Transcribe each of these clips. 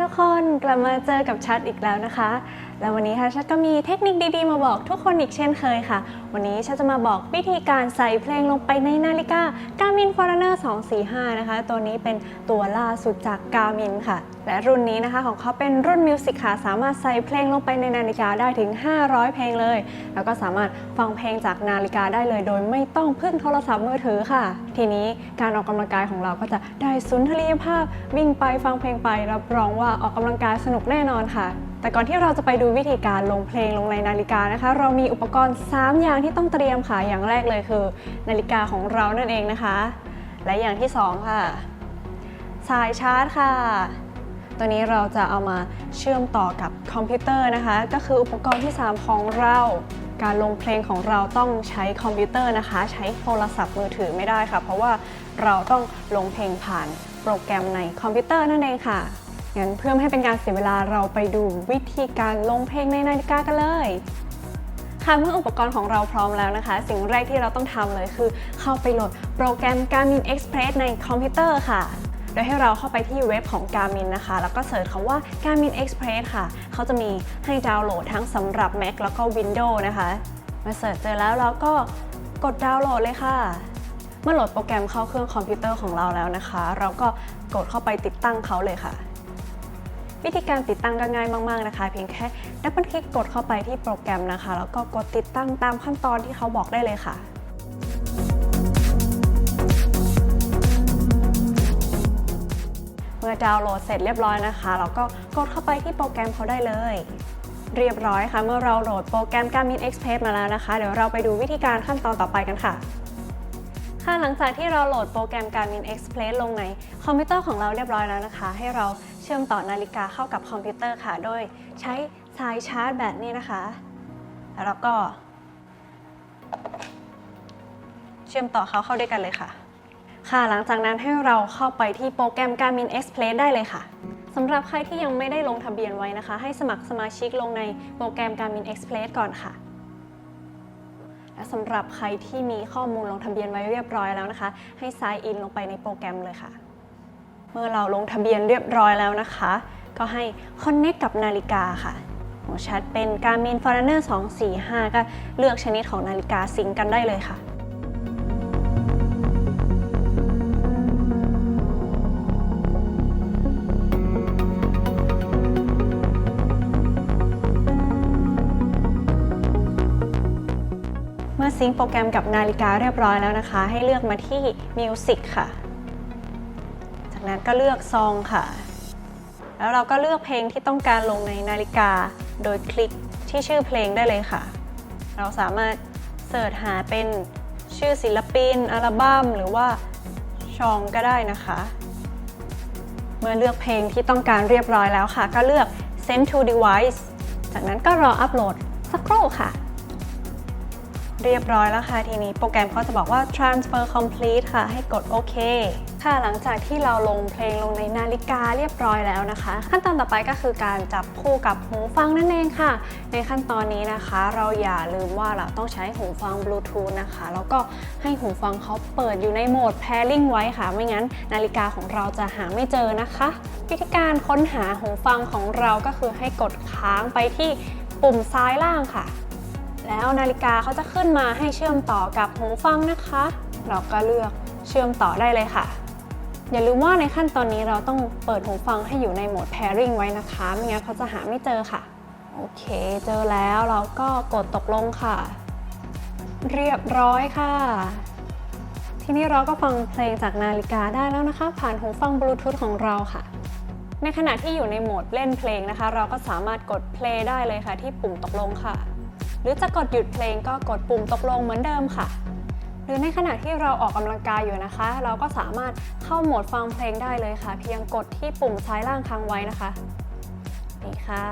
ทุกคนกลับมาเจอกับชัดอีกแล้วนะคะ แล้ววันนี้ค่ะชัดก็มีเทคนิคดีๆ มาบอกทุกคนอีกเช่นเคยค่ะ วันนี้ชัดจะมาบอกวิธีการใส่เพลงลงไปในนาฬิกา Garmin Forerunner 245 นะคะ ตัวนี้เป็นตัวล่าสุดจาก Garmin ค่ะ และรุ่นนี้นะคะของเขาเป็นรุ่นมิวสิกค่ะ สามารถใส่เพลงลงไปในนาฬิกาได้ถึง 500 เพลงเลย แล้วก็สามารถฟังเพลงจากนาฬิกาได้เลย โดยไม่ต้องพึ่งโทรศัพท์มือถือค่ะ ทีนี้การออกกำลังกายของเราก็จะได้สุนทรียภาพวิ่งไปฟังเพลงไปรับรองว่าออกกำลังกายสนุกแน่นอนค่ะ แต่ก่อนที่เราจะไปดูวิธีการลงเพลงลงในนาฬิกานะคะ เรามีอุปกรณ์ 3 อย่างที่ต้องเตรียมค่ะ อย่างแรกเลยคือ นาฬิกาของเรานั่นเองนะคะ และอย่างที่ 2 ค่ะ สายชาร์จค่ะ ตัวนี้เราจะเอามาเชื่อมต่อกับคอมพิวเตอร์นะคะ ก็คืออุปกรณ์ที่ 3 ของเรา การลงเพลงของเราต้องใช้คอมพิวเตอร์นะคะ ใช้โทรศัพท์มือถือไม่ได้ค่ะ เพราะว่าเราต้องลงเพลงผ่านโปรแกรมในคอมพิวเตอร์นั่นเองค่ะ งั้นเพื่อไม่ให้เป็นการเสียเวลาเราไปดูวิธีการลงเพลงในนาฬิกากันเลย ค่ะเมื่ออุปกรณ์ของเราพร้อมแล้วนะคะ สิ่งแรกที่เราต้องทำเลยคือ เข้าไปโหลดโปรแกรม Garmin Express ในคอมพิวเตอร์ค่ะโดยให้เราเข้าไปที่เว็บของ Garmin นะคะ แล้วก็เสิร์ชคำว่า Garmin Express ค่ะ เขาจะมีให้ดาวน์โหลดทั้งสำหรับ Mac แล้วก็ Windows นะคะ มาเสิร์ชเจอแล้วเราก็กดดาวน์โหลดเลยค่ะ เมื่อโหลดโปรแกรมเข้าเครื่องคอมพิวเตอร์ของเราแล้วนะคะ เราก็กดเข้าไปติดตั้งเขาเลยค่ะ วิธีการติดตั้งก็ง่ายมากๆนะคะ เพียงแค่ดับเบิลคลิกกดเข้าไปที่โปรแกรมนะคะ แล้วก็กดติดตั้งตามขั้นตอนที่เขาบอกได้เลยค่ะเมื่อดาวน์โหลดเสร็จเรียบร้อยนะคะเราก็กดเข้าไปที่โปรแกรมเขาได้เลย เรียบร้อยค่ะ เมื่อเราโหลดโปรแกรม Garmin Express มาแล้วนะคะ เดี๋ยวเราไปดูวิธีการขั้นตอนต่อไปกันค่ะ ค่ะหลังจากที่เราโหลดโปรแกรม Garmin Express ลงในคอมพิวเตอร์ของเราเรียบร้อยแล้วนะคะ ให้เราเชื่อมต่อนาฬิกาเข้ากับคอมพิวเตอร์ค่ะ โดยใช้สายชาร์จแบตนี่นะคะ แล้วก็ เชื่อมต่อเขาเข้าด้วยกันเลยค่ะ ค่ะหลังจากนั้นให้เราเข้าไปที่โปรแกรม Garmin Express ได้เลยค่ะสำหรับใครที่ยังไม่ได้ลงทะเบียนไว้นะคะ ให้สมัครสมาชิกลงในโปรแกรม Garmin Express ก่อนค่ะและสำหรับใครที่มีข้อมูลลงทะเบียนไว้เรียบร้อยแล้วนะคะ ให้ sign in ลงไปในโปรแกรมเลยค่ะ เมื่อเราลงทะเบียนเรียบร้อยแล้วนะคะ ก็ให้ connect กับนาฬิกาค่ะของชัดเป็น Garmin Forerunner 245 ก็เลือกชนิดของนาฬิกาซิงกันได้เลยค่ะเมื่อซิงโปรแกรมกับนาฬิกาเรียบร้อยแล้วนะคะ ให้เลือกมาที่ Music ค่ะ จากนั้นก็เลือกซองค่ะ แล้วเราก็เลือกเพลงที่ต้องการลงในนาฬิกา โดยคลิกที่ชื่อเพลงได้เลยค่ะ เราสามารถเสิร์ชหาเป็นชื่อศิลปิน อัลบั้ม หรือว่าชองก็ได้นะคะ เมื่อเลือกเพลงที่ต้องการเรียบร้อยแล้วค่ะ ก็เลือก send to device จากนั้นก็รออัปโหลดสักครู่ค่ะ เรียบร้อยแล้วค่ะ ทีนี้โปรแกรมเขาจะบอกว่า transfer complete ค่ะ ให้กดโอเคค่ะหลังจากที่เราลงเพลงลงในนาฬิกาเรียบร้อยแล้วนะคะ ขั้นตอนต่อไปก็คือการจับคู่กับหูฟังนั่นเองค่ะ ในขั้นตอนนี้นะคะ เราอย่าลืมว่าเราต้องใช้หูฟังบลูทูธนะคะ แล้วก็ให้หูฟังเขาเปิดอยู่ในโหมด pairing ไว้ค่ะ ไม่งั้น นาฬิกาของเราจะหาไม่เจอนะคะ วิธีการค้นหาหูฟังของเราก็คือให้กดค้างไปที่ปุ่มซ้ายล่างค่ะ แล้วนาฬิกาเขาจะขึ้นมาให้เชื่อมต่อกับหูฟังนะคะ เราก็เลือกเชื่อมต่อได้เลยค่ะ อย่าลืมว่าในขั้นตอนนี้เราต้องเปิดหูฟังให้อยู่ในโหมด pairing ไว้นะคะ ไม่งั้นเขาจะหาไม่เจอค่ะ โอเค เจอแล้วเราก็กดตกลงค่ะ เรียบร้อยค่ะ ทีนี้เราก็ฟังเพลงจากนาฬิกาได้แล้วนะคะ ผ่านหูฟังบลูทูธของเราค่ะในขณะที่อยู่ในโหมดเล่นเพลงนะคะ เราก็สามารถกด play ได้เลยค่ะ ที่ปุ่มตกลงค่ะ หรือจะกดหยุดเพลงก็กดปุ่มตกลงเหมือนเดิมค่ะ หรือในขณะที่เราออกกำลังกายอยู่นะคะ เราก็สามารถเข้าโหมดฟังเพลงได้เลยค่ะ เพียงกดที่ปุ่มซ้ายล่างค้างไว้นะคะนี่ค่ะ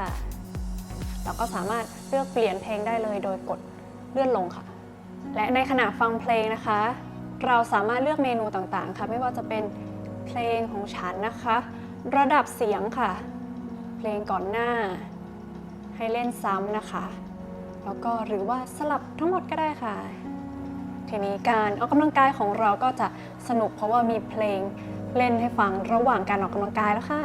เราก็สามารถเลือกเปลี่ยนเพลงได้เลยโดยกดเลื่อนลงค่ะ และในขณะฟังเพลงนะคะ เราสามารถเลือกเมนูต่างๆ ค่ะ ไม่ว่าจะเป็นเพลงของฉันนะคะ ระดับเสียงค่ะ เพลงก่อนหน้า ให้เล่นซ้ำนะคะ แล้วก็หรือว่าสลับทั้งหมดก็ได้ค่ะ ทีนี้การออกกำลังกายของเราก็จะสนุกเพราะว่ามีเพลงเล่นให้ฟังระหว่างการออกกำลังกายแล้วค่ะ